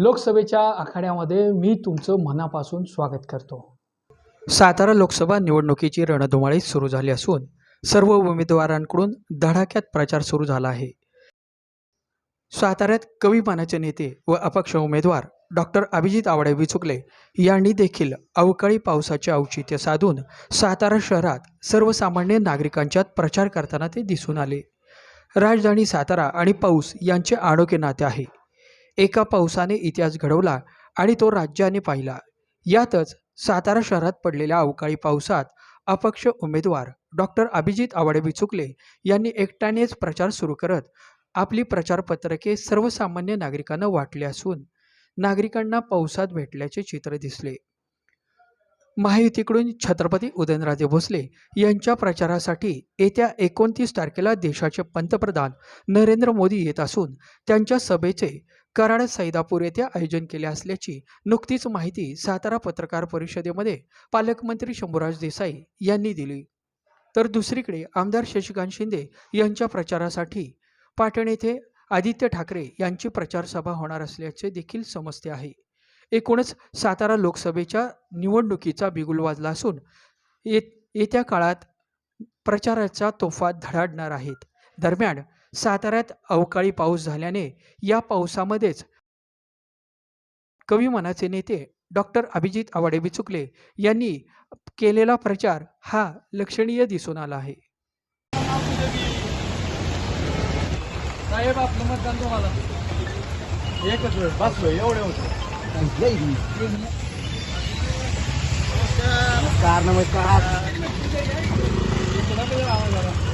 लोकसभेच्या आखाड्यामध्ये मी तुमचं मनापासून स्वागत करतो. सातारा लोकसभा निवडणुकीची रणधुमाळी सुरू झाली असून सर्व उमेदवारांकडून धडाक्यात प्रचार सुरू झाला आहे. साताऱ्यात कवीमानाचे नेते व अपक्ष उमेदवार डॉक्टर अभिजित आवडे विचुकले यांनी देखील अवकाळी पावसाचे औचित्य साधून सातारा शहरात सर्वसामान्य नागरिकांच्यात प्रचार करताना ते दिसून आले. राजधानी सातारा आणि पाऊस यांचे आडोके नाते आहे. एका पावसाने इतिहास घडवला आणि तो राज्याने पाहिला. यातच सातारा शहरात पडलेल्या अवकाळी पावसात अपक्ष उमेदवार डॉक्टर अभिजित आवडे बिचुकले यांनी एकट्यानेच प्रचार सुरू करत आपली प्रचारपत्रके सर्वसामान्य नागरिकांना वाटली असून नागरिकांना पावसात भेटल्याचे चित्र दिसले. महायुतीकडून छत्रपती उदयनराजे भोसले यांच्या प्रचारासाठी येत्या एकोणतीस तारखेला देशाचे पंतप्रधान नरेंद्र मोदी येत असून त्यांच्या सभेचे कराड सैदापूर येथे आयोजन केले असल्याची नुकतीच माहिती सातारा पत्रकार परिषदेमध्ये पालकमंत्री शंभूराज देसाई यांनी दिली. तर दुसरीकडे आमदार शशिकांत शिंदे यांच्या प्रचारासाठी पाटण येथे आदित्य ठाकरे यांची प्रचार सभा होणार असल्याचे देखील समजते आहे. एकूणच सातारा लोकसभेच्या निवडणुकीचा बिगुल वाजला असून ये येत्या काळात प्रचाराच्या तोफा धडाडणार आहेत. दरम्यान साताऱ्यात अवकाळी पाऊस झाल्याने या पावसामध्येच कवी मनाचे नेते डॉक्टर अभिजित आवाडे बिचुकले यांनी केलेला प्रचार हा लक्षणीय दिसून आला आहे. साहेब आपलं मतदान तुम्हाला. एकच वेळ बसलो एवढे होते. नमस्कार नमस्कार.